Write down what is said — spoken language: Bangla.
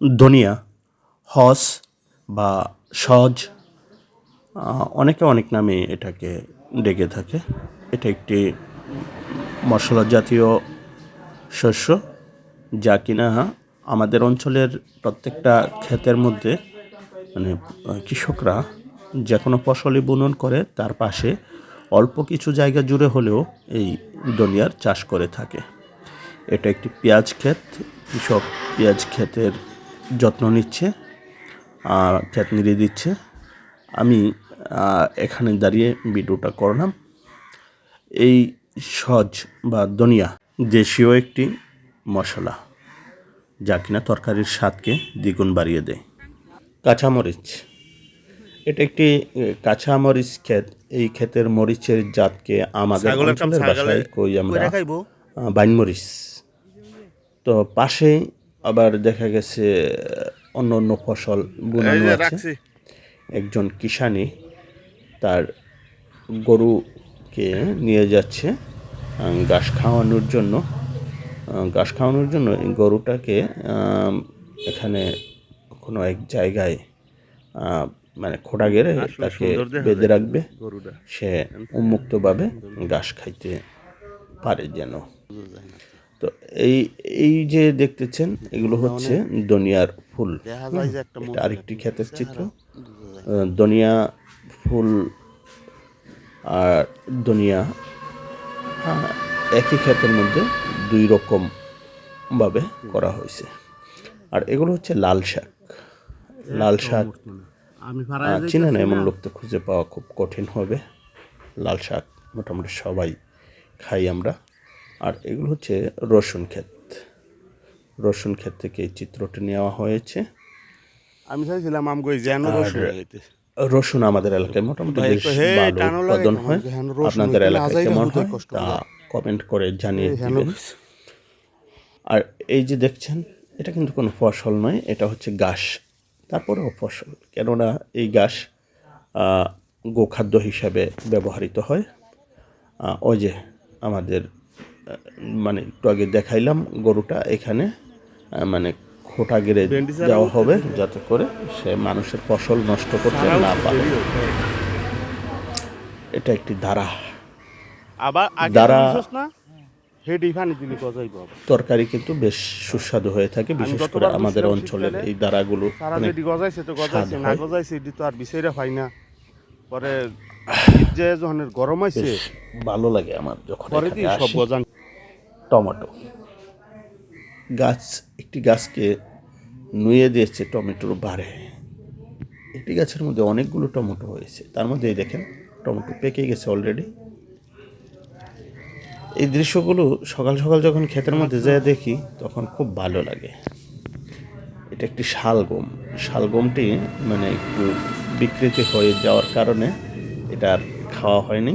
ধনিয়া হস বা সজ অনেকে অনেক নামে এটাকে ডেকে থাকে। এটা একটি মশলা জাতীয় শস্য যা কিনা আমাদের অঞ্চলের প্রত্যেকটা ক্ষেতের মধ্যে মানে কৃষকরা যে কোনো ফসলই বুনন করে, তার পাশে অল্প কিছু জায়গা জুড়ে হলেও এই ধনিয়ার চাষ করে থাকে। এটা একটি পেঁয়াজ ক্ষেত। কৃষক পেঁয়াজ ক্ষেতের যত্ন নিচ্ছে ক্ষেত নিড়ে দিচ্ছে। আমি এখানে দাঁড়িয়ে ভিডিওটা করলাম। এই সজ বা ধনিয়া দেশীয় একটি মশলা যা কিনা তরকারির স্বাদকে দ্বিগুণ বাড়িয়ে দেয়। কাঁচামরিচ এটা একটি কাঁচামরিচ ক্ষেত। এই ক্ষেতের মরিচের জাতকে আমাদের অঞ্চলের ভাষায় কই আমরা? বাইনমরিচ। তো পাশে আবার দেখা গেছে অন্য অন্য ফসল বোনানো আছে। একজন কিষানি তার গরুকে নিয়ে যাচ্ছে ঘাস খাওয়ানোর জন্য। ঘাস খাওয়ানোর জন্য এই গরুটাকে এখানে কোনো এক জায়গায় মানে খোটা গেড়ে তাকে বেঁধে রাখবে। সে উন্মুক্তভাবে ঘাস খাইতে পারে যেন। এই এই যে দেখতেছেন এগুলো হচ্ছে দনিয়ার ফুল। এটা আরেকটি ক্ষেতের চিত্র। দনিয়া ফুল আর দনিয়া একই ক্ষেতের মধ্যে দুই রকম ভাবে করা হয়েছে। আর এগুলো হচ্ছে লাল শাক। লাল শাক চিনে না। এমন লোক তো খুঁজে পাওয়া খুব কঠিন হবে। লাল শাক মোটামুটি সবাই খাই আমরা। আর এগুলো হচ্ছে রসুন ক্ষেত। রসুন ক্ষেত থেকে এই চিত্রটি নেওয়া হয়েছে। আমি চাইছিলাম আম গই যেন রসুন রসুন আমাদের এলাকায় মোটামুটি বেশ ভালো উৎপাদন হয়। আপনাদের এলাকায় কেমন হয় তা কমেন্ট করে জানিয়ে দিবেন। আর এই যে দেখছেন এটা কিন্তু কোনো ফসল নয় এটা হচ্ছে ঘাস। তারপরেও ফসল কেননা এই ঘাস গোখাদ্য হিসাবে ব্যবহৃত হয়। ওই যে আমাদের মানে একটু আগে দেখাইলাম গরুটা এখানে মানে খোটা গেড়ে দেওয়া হবে যাতে করে সে মানুষের ফসল নষ্ট করতে না পারে। এটা একটি ধারা। আবার দিলি তরকারি কিন্তু বেশ সুস্বাদু হয়ে থাকে বিশেষ করে আমাদের অঞ্চলের এই যেডি গজাইছে তো গজাইছে না গজাইছে তো আর বিচাইরা পাই না। পরে যে যখন গরম বেশ ভালো লাগে আমার যখন সব গজান। টমেটো। গাছ একটি গাছকে নুয়ে দিয়েছে টমেটোর বারে। একটি গাছের মধ্যে অনেকগুলো টমেটো হয়েছে। তার মধ্যে এই দেখেন টমেটো পেকে গেছে অলরেডি এই দৃশ্যগুলো সকাল সকাল যখন ক্ষেতের মধ্যে যায় দেখি তখন খুব ভালো লাগে। এটা একটি শালগম। শালগমটি মানে একটু বিকৃতি হয়ে যাওয়ার কারণে আর খাওয়া হয়নি।